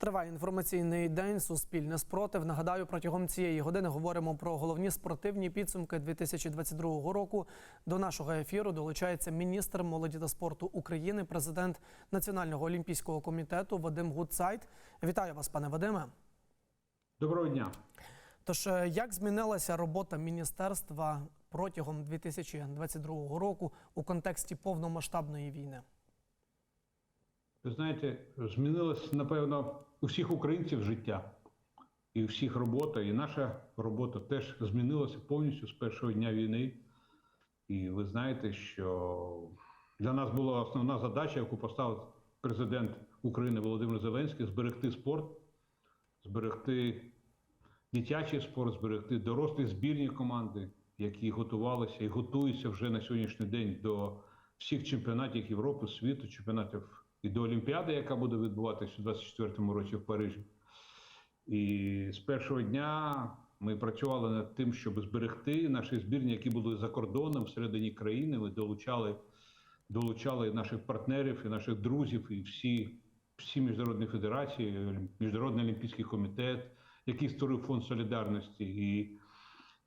Триває інформаційний день. Суспільне спротив. Нагадаю, протягом цієї години говоримо про головні спортивні підсумки 2022 року. До нашого ефіру долучається міністр молоді та спорту України, президент Національного олімпійського комітету Вадим Гудсайт. Вітаю вас, пане Вадиме. Доброго дня. Тож, е, як змінилася робота міністерства протягом 2022 року у контексті повномасштабної війни? Ви знаєте, змінилось, напевно, у всіх українців життя і у всіх робота, і наша робота теж змінилася повністю з першого дня війни. І ви знаєте, що для нас була основна задача, яку поставив президент України Володимир Зеленський зберегти спорт, зберегти дитячий спорт, зберегти дорослі збірні команди, які готувалися і готуються вже на сьогоднішній день до всіх чемпіонатів Європи, світу, чемпіонатів і до Олімпіади, яка буде відбуватися у 2024 році в Парижі. І з першого дня ми працювали над тим, щоб зберегти наші збірні, які були за кордоном всередині країни. Ми долучали, долучали наших партнерів і наших друзів, і всі, всі міжнародні федерації, Міжнародний олімпійський комітет, який створив фонд солідарності, і,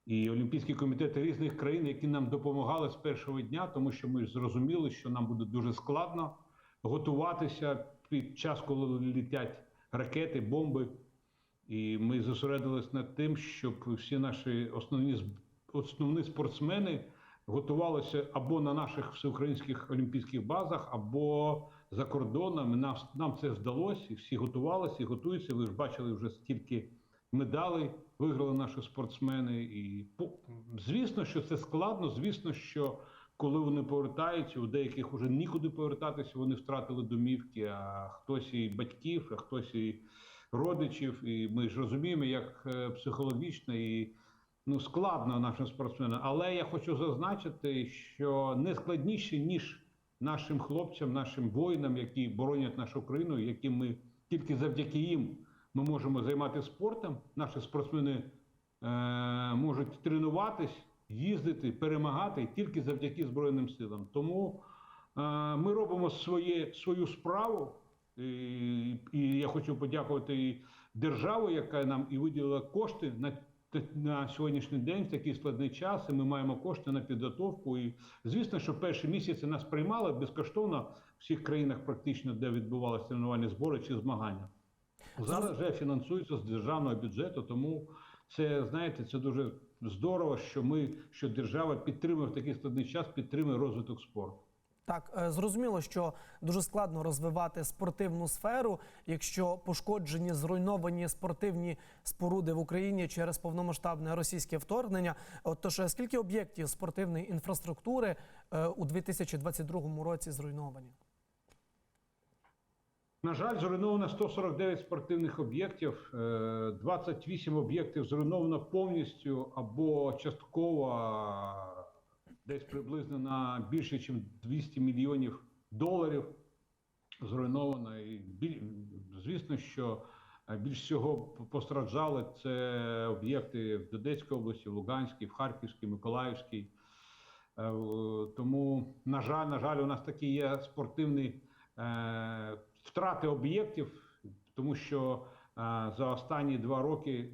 і Олімпійські комітети різних країн, які нам допомагали з першого дня, тому що ми зрозуміли, що нам буде дуже складно готуватися під час, коли літять ракети, бомби. І ми зосередились над тим, щоб всі наші основні основні спортсмени готувалися або на наших всеукраїнських олімпійських базах, або за кордоном. Нам, нам це вдалося, і всі готувалися і готуються. Ви ж бачили вже стільки медалей виграли наші спортсмени. І звісно, що це складно. Звісно, що коли вони повертаються, у деяких вже нікуди повертатися, вони втратили домівки, а хтось і батьків, а хтось і родичів. І ми ж розуміємо, як е, психологічно і ну, складно нашим спортсменам. Але я хочу зазначити, що не складніше, ніж нашим хлопцям, нашим воїнам, які боронять нашу країну, яким ми тільки завдяки їм ми можемо займатися спортом. Наші спортсмени е, можуть тренуватись, їздити, перемагати тільки завдяки Збройним силам. Тому е, ми робимо своє, свою справу. І, і я хочу подякувати і державу, яка нам і виділила кошти на, на сьогоднішній день в такий складний час. І ми маємо кошти на підготовку. І звісно, що перші місяці нас приймали безкоштовно в всіх країнах, практично, де відбувалися тренувальні збори чи змагання. Зараз вже фінансується з державного бюджету, тому це знаєте, це дуже здорово, що ми, що держава підтримує в такий складний час, підтримує розвиток спорту. Так, е, зрозуміло, що дуже складно розвивати спортивну сферу, якщо пошкоджені зруйновані спортивні споруди в Україні через повномасштабне російське вторгнення. От тож, е, скільки об'єктів спортивної інфраструктури е, у 2022 році зруйновані? На жаль, зруйновано 149 спортивних об'єктів, е, 28 об'єктів зруйновано повністю або частково, десь приблизно на більше, ніж 200 мільйонів доларів зруйновано. І звісно, що е, більш всього постраждали це об'єкти в Донецькій області, в Луганській, в Харківській, Миколаївській. Е, Тому, на жаль, на жаль, у нас такі є спортивні е, втрати об'єктів, тому що е, за останні два роки,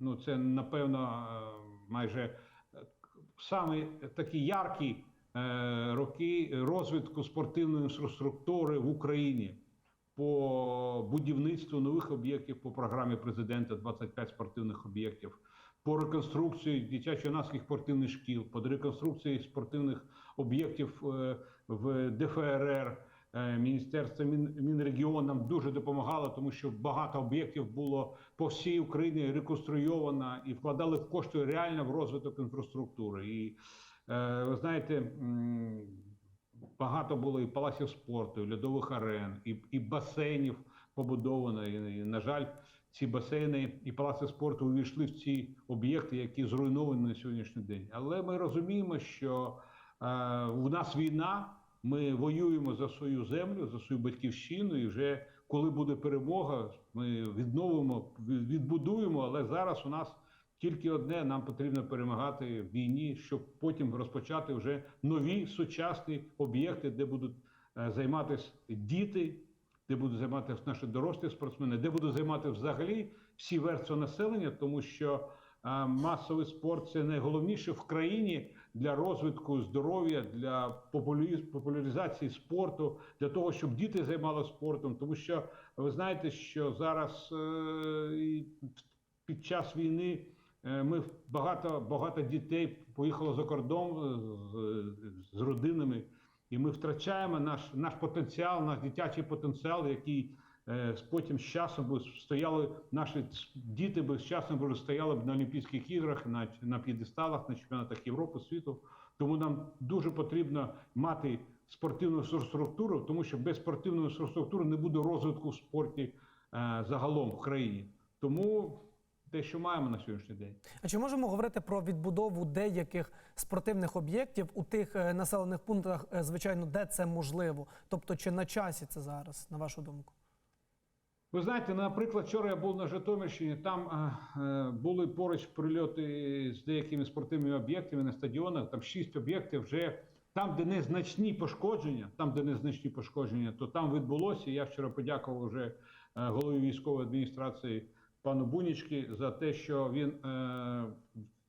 ну це напевно е, майже е, саме такі яркі роки розвитку спортивної інфраструктури в Україні по будівництву нових об'єктів по програмі президента 25 спортивних об'єктів, по реконструкції дитячо-юнацьких спортивних шкіл, по реконструкції спортивних об'єктів в ДФРР. Е, Міністерство Мін, Мінрегіон нам дуже допомагало, тому що багато об'єктів було по всій Україні реконструйовано і вкладали кошти реально в розвиток інфраструктури. І е, ви знаєте, багато було і палаців спорту, і льодових арен, і, і басейнів побудовано. І, і, на жаль, ці басейни і палаци спорту увійшли в ці об'єкти, які зруйновані на сьогоднішній день. Але ми розуміємо, що е, у нас війна. Ми воюємо за свою землю, за свою батьківщину, і вже коли буде перемога, ми відновимо, відбудуємо. Але зараз у нас тільки одне: нам потрібно перемагати в війні, щоб потім розпочати вже нові сучасні об'єкти, де будуть е, займатися діти, де будуть займатися наші дорослі спортсмени, де будуть займати взагалі всі верстви населення, тому що масовий спорт це найголовніше в країні для розвитку здоров'я, для популяризації спорту, для того, щоб діти займалися спортом. Тому що ви знаєте, що зараз е, під час війни е, ми багато багато дітей поїхало за кордон е, з, з родинами, і ми втрачаємо наш, наш потенціал, наш дитячий потенціал, який потім з часом би стояли наші діти би з часом би стояли б на Олімпійських іграх, на, на п'єдесталах, на чемпіонатах Європи, світу. Тому нам дуже потрібно мати спортивну інфраструктуру, тому що без спортивної інфраструктури не буде розвитку в спорті е, загалом в країні. Тому те, що маємо на сьогоднішній день. А чи можемо говорити про відбудову деяких спортивних об'єктів у тих е, населених пунктах, е, звичайно, де це можливо? Тобто, чи на часі це зараз, на вашу думку? Ви знаєте, наприклад, вчора я був на Житомирщині, там е, були поруч прильоти з деякими спортивними об'єктами на стадіонах. Там шість об'єктів вже там, де незначні пошкодження, там, де незначні пошкодження, то там відбулося. Я вчора подякував вже е, голові військової адміністрації пану Бунічки за те, що він, е,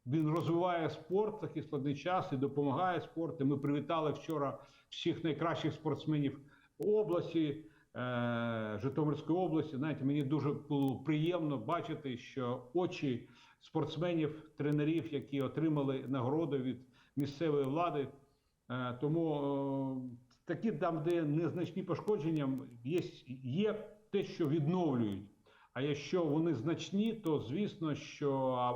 він розвиває спорт такий складний час і допомагає спорту. Ми привітали вчора всіх найкращих спортсменів області. Е, Житомирської області, знаєте, мені дуже було приємно бачити, що очі спортсменів, тренерів, які отримали нагороди від місцевої влади. Е, Тому е, такі там, де незначні пошкодження, є, є те, що відновлюють. А якщо вони значні, то звісно, що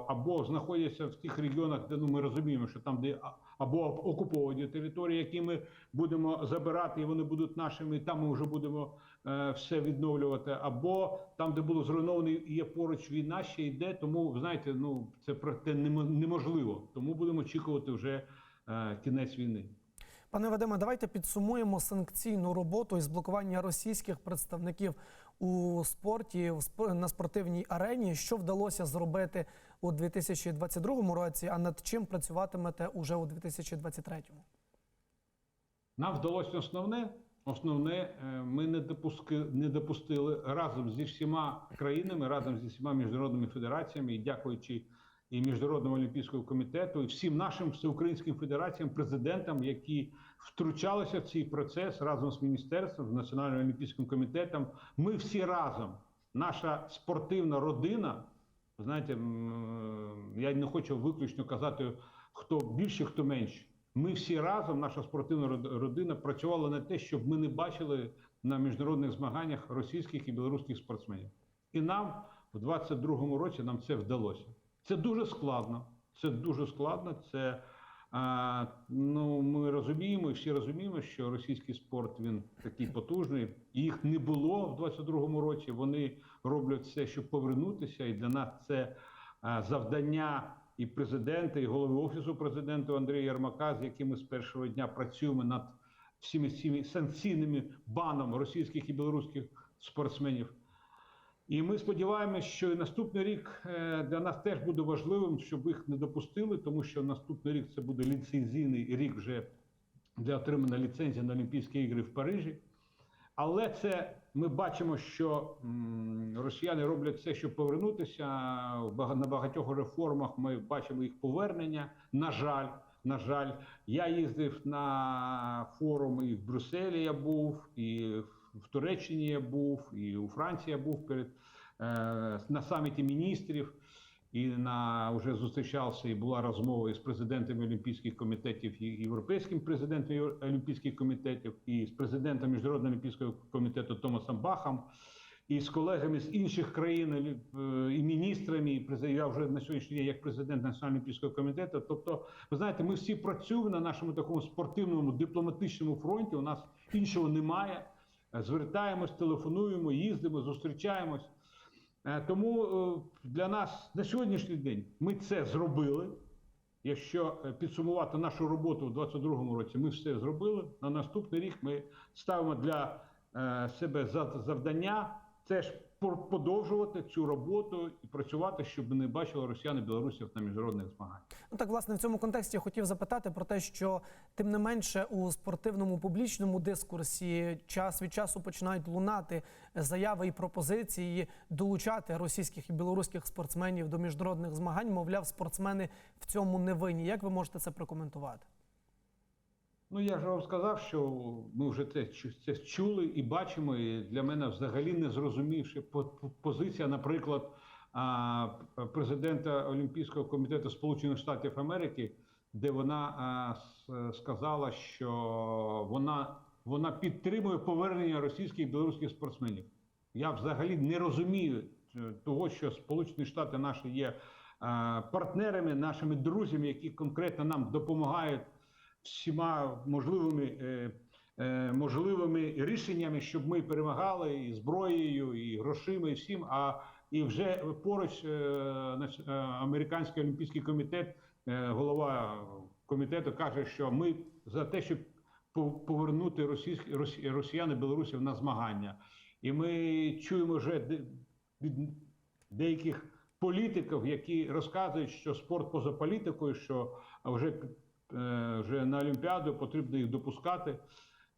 або знаходяться в тих регіонах, де ну ми розуміємо, що там, де або окуповані території, які ми будемо забирати, і вони будуть нашими, і там ми вже будемо е, все відновлювати, або там, де було зруйновано, є поруч війна, ще йде. Тому знаєте, ну це проте неможливо. Тому будемо очікувати вже е, кінець війни. Пане Вадиме, давайте підсумуємо санкційну роботу із блокування російських представників у спорті на спортивній арені. Що вдалося зробити у 2022 році, а над чим працюватимете уже у 2023? Нам вдалося основне. Основне, е, ми не допуски, не допустили разом зі всіма країнами, разом зі всіма міжнародними федераціями, і дякуючи і Міжнародному олімпійському комітету, і всім нашим всеукраїнським федераціям, президентам, які втручалися в цей процес разом з міністерством, з Національним олімпійським комітетом. Ми всі разом, наша спортивна родина. Ви Знаєте, я не хочу виключно казати, хто більше, хто менше. Ми всі разом, наша спортивна родина, працювала на те, щоб ми не бачили на міжнародних змаганнях російських і білоруських спортсменів. І нам в 22-му році нам це вдалося. Це дуже складно. Це дуже складно. Це а, ну ми розуміємо, всі розуміємо, що російський спорт він такий потужний. Їх не було в 22-му році. Вони роблять все, щоб повернутися, і для нас це а, завдання і президента, і голови офісу президента Андрія Ярмака, з якими з першого дня працюємо над всіми цими санкційними баном російських і білоруських спортсменів. І ми сподіваємося, що і наступний рік е, для нас теж буде важливим, щоб їх не допустили, тому що наступний рік це буде ліцензійний рік вже для отримання ліцензії на Олімпійські ігри в Парижі. Але це ми бачимо, що росіяни роблять все, щоб повернутися. На багатьох реформах ми бачимо їх повернення. На жаль, на жаль, я їздив на форум і в Брюсселі я був, і в Туреччині я був, і у Франції я був перед е, на саміті міністрів. І на вже зустрічався і була розмова із президентами олімпійських комітетів і європейським президентом олімпійських комітетів, і з президентом міжнародного олімпійського комітету Томасом Бахом, і з колегами з інших країн е, і міністрами. І я вже на сьогоднішній день як президент Національного олімпійського комітету. Тобто, ви знаєте, ми всі працюємо на нашому такому спортивному дипломатичному фронті. У нас іншого немає. Е, Звертаємось, телефонуємо, їздимо, зустрічаємось. Е, Тому е, для нас на сьогоднішній день ми це зробили. Якщо підсумувати нашу роботу в 2022 році, ми все зробили. На наступний рік ми ставимо для себе завдання теж подовжувати цю роботу і працювати, щоб не бачили росіяни білорусів на міжнародних змаганнях. Ну так, власне, в цьому контексті я хотів запитати про те, що тим не менше у спортивному публічному дискурсі час від часу починають лунати заяви і пропозиції долучати російських і білоруських спортсменів до міжнародних змагань. Мовляв, спортсмени в цьому не винні. Як ви можете це прокоментувати? Ну я ж вам сказав, що ми вже це, це чули і бачимо. І для мене взагалі не зрозумівши по- по- позиція, наприклад, президента Олімпійського комітету Сполучених Штатів Америки, де вона сказала, що вона, вона підтримує повернення російських і білоруських спортсменів. Я взагалі не розумію е, того, що Сполучені Штати наші є партнерами, нашими друзями, які конкретно нам допомагають всіма можливими, е, е, можливими рішеннями, щоб ми перемагали і зброєю, і грошима, і всім. А і вже поруч е, е, американський олімпійський комітет, голова комітету каже, що ми за те, щоб по- повернути російські росі- росіян білорусів на змагання. І ми чуємо вже від деяких політиків, які розказують, що спорт поза політикою, що вже, вже на Олімпіаду потрібно їх допускати.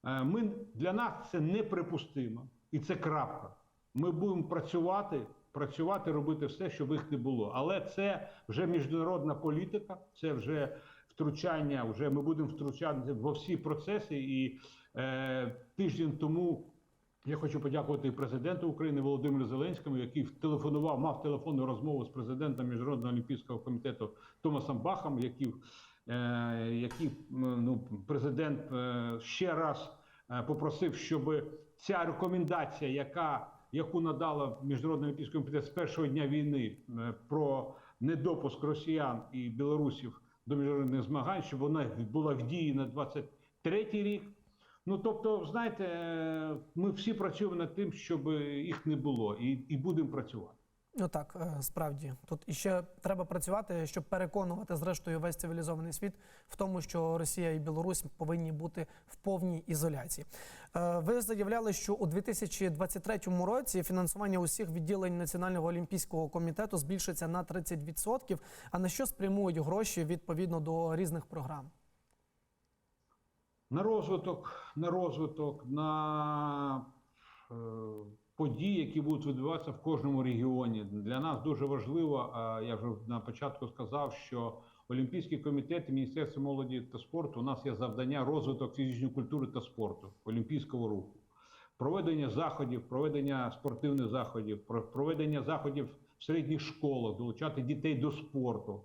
Е, Ми, для нас це неприпустимо. І це крапка. Ми будемо працювати, працювати, робити все, щоб їх не було. Але це вже міжнародна політика, це вже втручання. Вже ми будемо втручатися во всі процеси. І е, тиждень тому я хочу подякувати президенту України Володимиру Зеленському, який телефонував, мав телефонну розмову з президентом Міжнародного олімпійського комітету Томасом Бахом, який, е, м, ну, президент е, ще раз е, попросив, щоб ця рекомендація, яка яку надала Міжнародний олімпійський комітет з першого дня війни про недопуск росіян і білорусів до міжнародних змагань, щоб вона була в дії на 23-й рік. Ну тобто, знаєте, ми всі працюємо над тим, щоб їх не було, і, і будемо працювати. Ну так, е, справді тут іще треба працювати, щоб переконувати зрештою весь цивілізований світ в тому, що Росія і Білорусь повинні бути в повній ізоляції. Е, Ви заявляли, що у 2023 році фінансування усіх відділень Національного олімпійського комітету збільшиться на 30%. А на що спрямують гроші відповідно до різних програм? На розвиток, на розвиток, на події, які будуть відбуватися в кожному регіоні. Для нас дуже важливо, я вже на початку сказав, що Олімпійський комітет і Міністерство молоді та спорту у нас є завдання розвиток фізичної культури та спорту, олімпійського руху, проведення заходів, проведення спортивних заходів, про- проведення заходів в середніх школах, долучати дітей до спорту.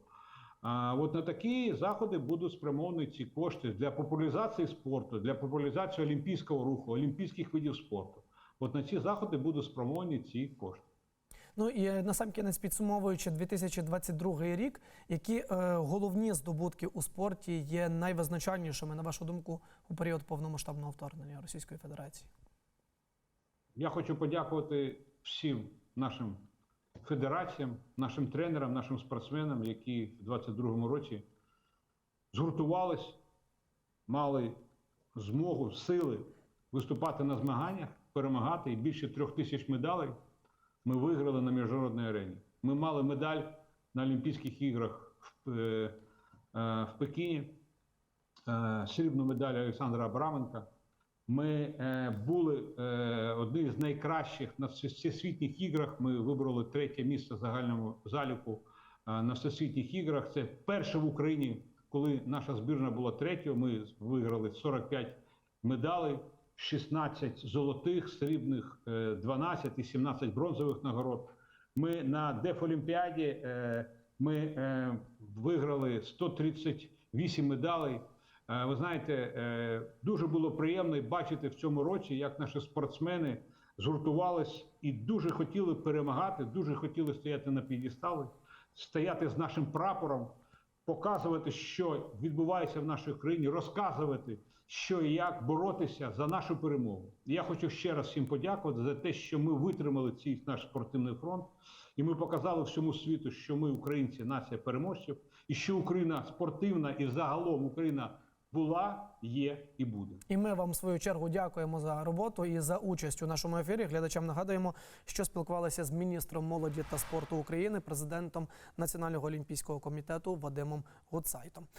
А от на такі заходи будуть спрямовані ці кошти для популяризації спорту, для популяризації олімпійського руху, олімпійських видів спорту. От на ці заходи будуть спрямовані ці кошти. Ну і е, насамкінець підсумовуючи 2022 рік, які е, головні здобутки у спорті є найвизначальнішими, на вашу думку, у період повномасштабного вторгнення Російської Федерації? Я хочу подякувати всім нашим федераціям, нашим тренерам, нашим спортсменам, які в 2022 році згуртувались, мали змогу, сили виступати на змаганнях, перемагати. І більше трьох тисяч медалей ми виграли на міжнародній арені. Ми мали медаль на Олімпійських іграх в, е, е, в Пекіні, е, срібну медаль Олександра Абраменка. Ми е, були е, одні з найкращих на всесвітніх іграх. Ми вибрали третє місце загальному заліку е, на всесвітніх іграх. Це перше в Україні, коли наша збірна була третьою. Ми виграли 45 медалей, 16 золотих, срібних е, 12 і 17 бронзових нагород. Ми на Дефолімпіаді е, ми е, виграли 138 медалей. Е, Ви знаєте, е, дуже було приємно бачити в цьому році, як наші спортсмени згуртувались і дуже хотіли перемагати, дуже хотіли стояти на п'єдесталі, стояти з нашим прапором, показувати, що відбувається в нашій країні, розказувати, що і як боротися за нашу перемогу. І я хочу ще раз всім подякувати за те, що ми витримали цей наш спортивний фронт, і ми показали всьому світу, що ми, українці, нація переможців, і що Україна спортивна і загалом Україна була, є і буде. І ми вам в свою чергу дякуємо за роботу і за участь у нашому ефірі. Глядачам нагадуємо, що спілкувалися з міністром молоді та спорту України, президентом Національного олімпійського комітету Вадимом Гуцайтом.